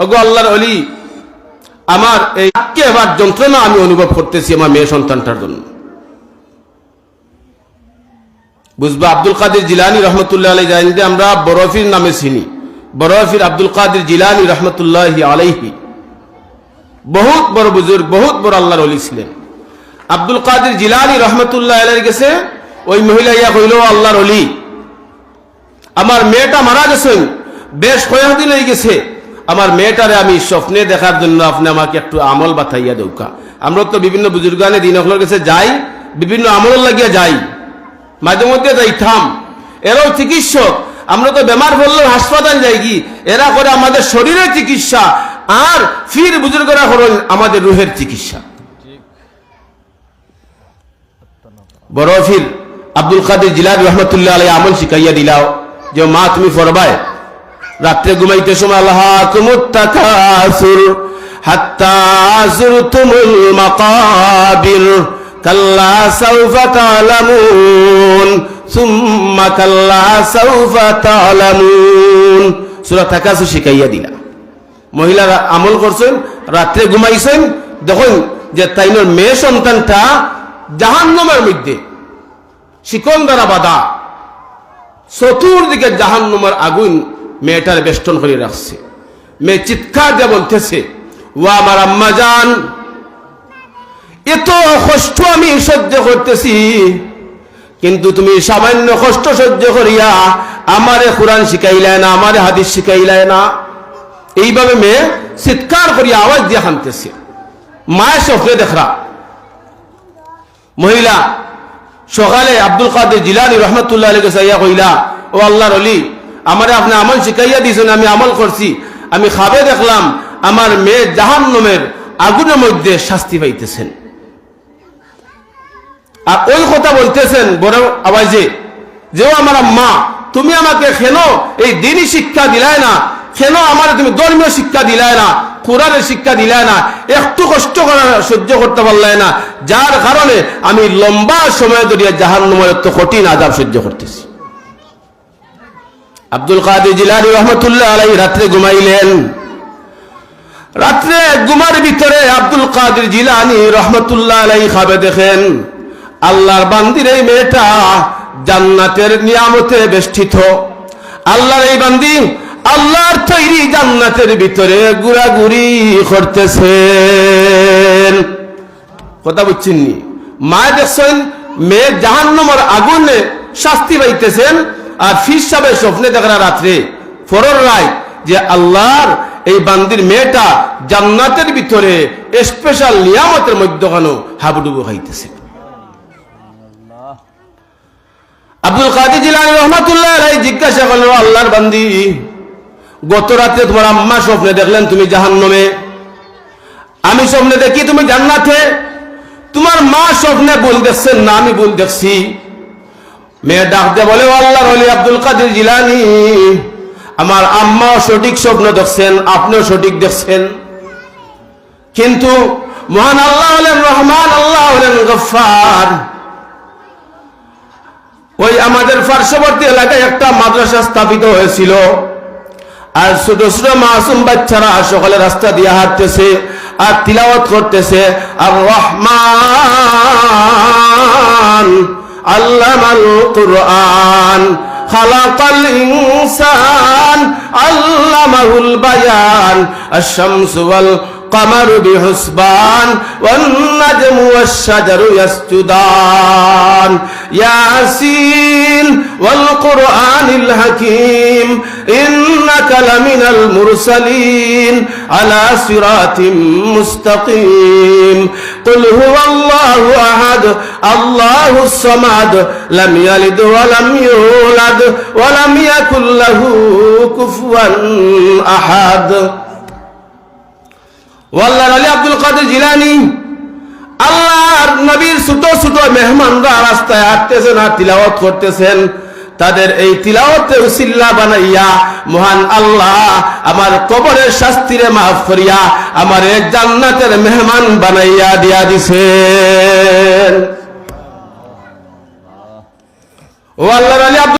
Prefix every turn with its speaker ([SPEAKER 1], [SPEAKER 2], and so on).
[SPEAKER 1] ওগো আল্লাহর অলি আমার এই আজকে এবার যন্ত্রণা আমি অনুভব করতেছি আমার মেয়ে সন্তানটার জন্য। বুঝবা, আব্দুল কাদের জিলানি রহমতুল্লাহ আলাই জানি যে আমরা বরফির নামে চিনি। বরফির আব্দুল কাদের জিলানি রহমতুল্লাহ আলাইহি। বহুত বড় বুজুর্গ, বহুত বড় আল্লাহর অলি ছিলেন। আব্দুল কাদের জিলানি রহমতুল্লাহ আলাই গেছে, ওই মহিলা ইয়া কইল আল্লাহর অলি আমার মেয়েটা মারা গেছেন, বেশ কয়েকদিন হয়ে গেছে আমার মেয়েটারে আমি স্বপ্নে দেখার জন্য আপনি আমাকে একটু আমল বাতাইয়া দৌকা আমরা তো বিভিন্ন বুজুর্গানে দিন অখলোর কাছে যাই, বিভিন্ন আমল লাগিয়া যাই। মাঝে মধ্যে যাইতাম এরাও চিকিৎসক। আমরা তো বেমার পড়লেও হাসপাতাল যাই কি? এরা করে আমাদের শরীরের চিকিৎসা আর ফির বুজুর্গরা করেন আমাদের রুহের চিকিৎসা। বড় ফির আব্দুল কাদের জিলার রহমতুল্লাহ আলাই আমল শিখাইয়া দিলাও। যে মা তুমি ফরবায় রাত্রে ঘুমাইতে কাল্লা সুম্মা সাউফা শিখাইয়া দিলা। মহিলারা আমল করছেন, রাত্রে ঘুমাইছেন, দেখুন যে তাইনোর মেয়ে সন্তানটা জাহান্নামের মধ্যে শিকল দ্বারা বাধা চতুর্দিকে জাহান্নামের আগুন মেয়েটার বেষ্টন করে রাখছে। মেয়ে চিৎকার দিয়ে বলতেছে, ও আমার আম্মা জান, এত কষ্ট আমি সহ্য করতেছি, কিন্তু তুমি সামান্য কষ্ট সহ্য করিয়া আমারে কোরআন শিখাইলে না, আমারে হাদিস শিখাইলে না। এইভাবে মেয়ে চিৎকার করিয়া আওয়াজ দিয়ে হানতেছে। মায়ের স্বপ্নে দেখরা। মহিলা সকালে আব্দুল কাদের জিলানি রহমতুল্লাহ আলী সাইয়া কইলা, ও আল্লাহর অলি আমারে আপনি আমল শিখাইয়া দিয়েছেন, আমি আমল করছি। আমি খাবে দেখলাম, আমার মেয়ে জাহান জাহান্নমের আগুনের মধ্যে শাস্তি পাইতেছেন। আর ওই কথা বলতেছেন, বড় আওয়াজে, যে আমার মা তুমি আমাকে কেন এই দিনই শিক্ষা দিলায় না? কেন আমার তুমি ধর্মীয় শিক্ষা দিলায় না? কোরআনের শিক্ষা দিলায় না? একটু কষ্ট করা, সহ্য করতে পারলে না। যার কারণে আমি লম্বা সময় ধরে জাহান্নমের এত কঠিন আজাব সহ্য করতেছি। আব্দুল কাদের জিলানি রহমতুল্লাহ আলাই রাত্রে ঘুমাইলেন। রাত্রে ঘুমার ভিতরে আব্দুল কাদের জিলানি রহমতুল্লাহ আলাই খাবে দেখেন, আল্লাহর বান্দির এই মেয়েটা জান্নাতের নিয়ামতে বেষ্টিত। আল্লাহর এই বান্দি আল্লাহর তৈরি জান্নাতের ভিতরে ঘুরাঘুরি করতেছেন। কথা বুঝছেননি মা দেখছেন, মেয়ে জাহান্নমর আগুনে শাস্তি পাইতেছেন আর ফির সাহেবের স্বপ্নে দেখা রাত্রে। ফরর রায় যে আল্লাহর এই বান্দির মেয়েটা জান্নাতের ভিতরে স্পেশাল নিয়ামতের মধ্যখানো হাবুডুবু খাইতেছে। আব্দুল কাদের জিলানি রহমাতুল্লাহ আলাই জিজ্ঞাসা করলেন, "ও আল্লাহর বান্দি, গত রাতে তোমার আম্মা স্বপ্নে দেখলেন তুমি জাহান্নমে। আমি স্বপ্নে দেখি তুমি জান্নাতে। তোমার মা স্বপ্নে ভুল দেখছেন না, আমি ভুল দেখছি। মেয়ে ডাক দিয়ে বলে, "ও আল্লাহর অলি আব্দুল কাদের জিলানি, আমার আম্মাও সঠিক স্বপ্ন দেখছেন, আপনিও সঠিক দেখছেন। কিন্তু মহান আল্লাহ হলেন রহমান, আল্লাহ হলেন গফার ওই আমাদের পার্শ্ববর্তী এলাকায় একটা মাদ্রাসা স্থাপিত হয়েছিল। আর ছোট ছোট মাসুম বাচ্চারা সকালে রাস্তা দিয়ে হাঁটতেছে আর তিলাওয়াত করতেছে। আর রহমান কুরআন খালাকাল ইনসান আল্লামাহুল বায়ান আশ-শামসু ওয়াল القمر بحسبان والنجم والشجر يسجدان ياسين والقرآن الحكيم إنك لمن المرسلين على صراط مستقيم قل هو الله أحد الله الصمد لم يلد ولم يولد ولم يكن له كفوا أحد ওয়াল্লাহ আলী আব্দুল কাদের জিলানি আল্লাহর নবীর ছোট ছোট মেহমানরা রাস্তায় হাঁটতেছেন আর তিলাওয়াত করতেছেন তাদের এই তিলাওতে উসিল্লা বানাইয়া, মহান আল্লাহ, আমার কবরের শাস্তিরে মাফ করিয়া, আমার এক জান্নাতের মেহমান বানাইয়া দিয়া দিছে ও আল্লাহ